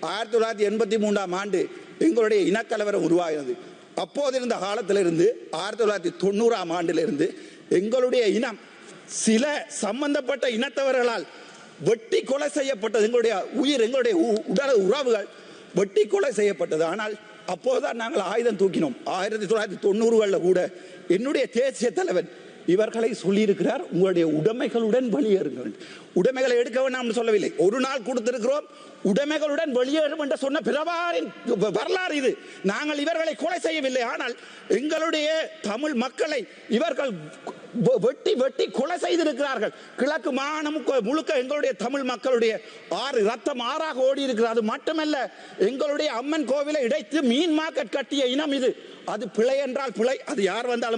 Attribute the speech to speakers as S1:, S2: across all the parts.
S1: ஆயிரத்தி தொள்ளாயிரத்தி எண்பத்தி மூன்றாம் ஆண்டு எங்களுடைய இனக்கலவரம் உருவாகிறது. அப்போது இருந்த காலத்திலிருந்து ஆயிரத்தி தொள்ளாயிரத்தி தொண்ணூறாம் ஆண்டிலிருந்து எங்களுடைய இனம் சில சம்பந்தப்பட்ட இனத்தவர்களால் வெட்டி கொலை செய்யப்பட்டது. எங்களுடைய உயிர் எங்களுடைய உ- உடல் உறவுகள் வெட்டி கொலை செய்யப்பட்டது. ஆனால் அப்போதுதான் நாங்கள் ஆயுதம் தூக்கினோம். ஆயிரத்தி தொள்ளாயிரத்தி தொண்ணூறுகளில் கூட என்னுடைய தேசிய தலைவன் இவர்களை சொல்லியிருக்கிறார். உங்களுடைய உடைமைகளுடன் வெளியேறுங்கள். உடைமைகளை எடுக்க வேண்டாம் சொல்லவில்லை. ஒரு நாள் கொடுத்திருக்கிறோம். உடைமைகளுடன் வெளியேறும் என்று சொன்ன பிரபாரின் வரலாறு இது. நாங்கள் இவர்களை கொலை செய்யவில்லை. ஆனால் எங்களுடைய தமிழ் மக்களை இவர்கள் வெட்டி வெட்டி கொலை செய்திருக்கிறார்கள். கிழக்கு மாகாணம் முழுக்க எங்களுடைய தமிழ் மக்களுடைய ஆறு ரத்தம் ஆறாக ஓடி இருக்கிறது அது மட்டுமல்ல எங்களுடைய அம்மன் கோவிலை இடைத்து மீன் மார்க்கெட் கட்டிய இனம் இது. அது பிழை என்றால் பிழை. அது யார் வந்தாலும்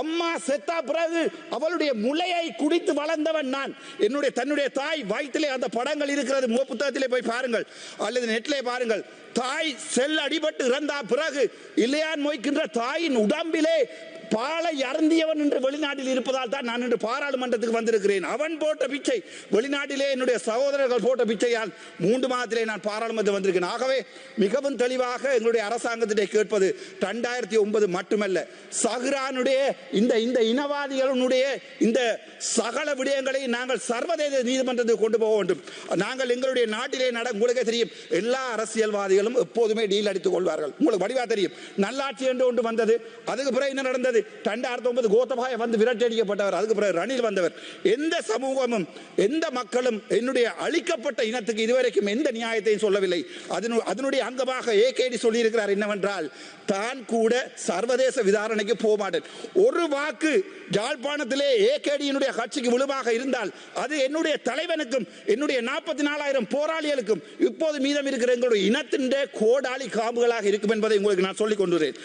S1: அம்மா செத்தா பிறகு அவளுடைய முளையை குடித்து வளர்ந்தவன் நான். என்னுடைய தன்னுடைய தாய் வயிற்றிலே அந்த படங்கள் இருக்கிறது. முக புத்தகத்திலே போய் பாருங்கள். அல்லது நெட்டிலே பாருங்கள். தாய் செல் அடிபட்டு இறந்தா பிறகு இல்லையான் மொய்க்கின்ற தாயின் உடம்பிலே பாலை அருந்தியவன் என்று வெளிநாட்டில் இருப்பதால் தான் நான் இன்று பாராளுமன்றத்துக்கு வந்திருக்கிறேன். அவன் போட்ட பிச்சை வெளிநாட்டிலே என்னுடைய சகோதரர்கள் போட்ட பிச்சையால் மூன்று மாதத்திலே நான் பாராளுமன்றம் வந்திருக்கேன் ஆகவே மிகவும் தெளிவாக எங்களுடைய அரசாங்கத்திலே கேட்பது ரெண்டாயிரத்தி ஒன்பது மட்டுமல்ல. சஹ்ரானுடைய இந்த இந்த இனவாதிகளுடைய இந்த சகல விடயங்களை நாங்கள் சர்வதேச நீதிமன்றத்துக்கு கொண்டு போக வேண்டும். நாங்கள் எங்களுடைய நாட்டிலே நட உங்களுக்கே தெரியும் எல்லா அரசியல்வாதிகளும் எப்போதுமே டீல் அடித்துக் கொள்வார்கள். உங்களுக்கு வடிவா தெரியும். நல்லாட்சி என்று ஒன்று வந்தது அதுக்கு பிறகு என்ன நடந்தது? ரெண்டாயிரத்தி ஒன்பது கோத்தபாய வந்து விரட்டடிக்கப்பட்டவர் அதுக்கு பிறகு ரணில் வந்தவர். எந்த சமூகமும் எந்த மக்களும் என்னுடைய அழிக்கப்பட்ட இனத்துக்கு இதுவரைக்கும் எந்த நியாயத்தையும் சொல்லவில்லை. அதனு- அதனுடைய அங்கமாக ஏகேடி சொல்லியிருக்கிறார் என்னவென்றால் தான் கூட சர்வதேச விசாரணைக்கு போக மாட்டேன். ஒரு வாக்கு யாழ்ப்பாணத்திலே ஏகேடியினுடைய கட்சிக்கு விழுவாக இருந்தால் அது என்னுடைய தலைவனுக்கும் என்னுடைய நாற்பத்தி நாலாயிரம் போராளிகளுக்கும் இப்போது மீதம் இருக்கிற எங்களுடைய இனத்தின் கோடாளி காம்புகளாக இருக்கும் என்பதை உங்களுக்கு நான் சொல்லிக் கொண்டுறேன்.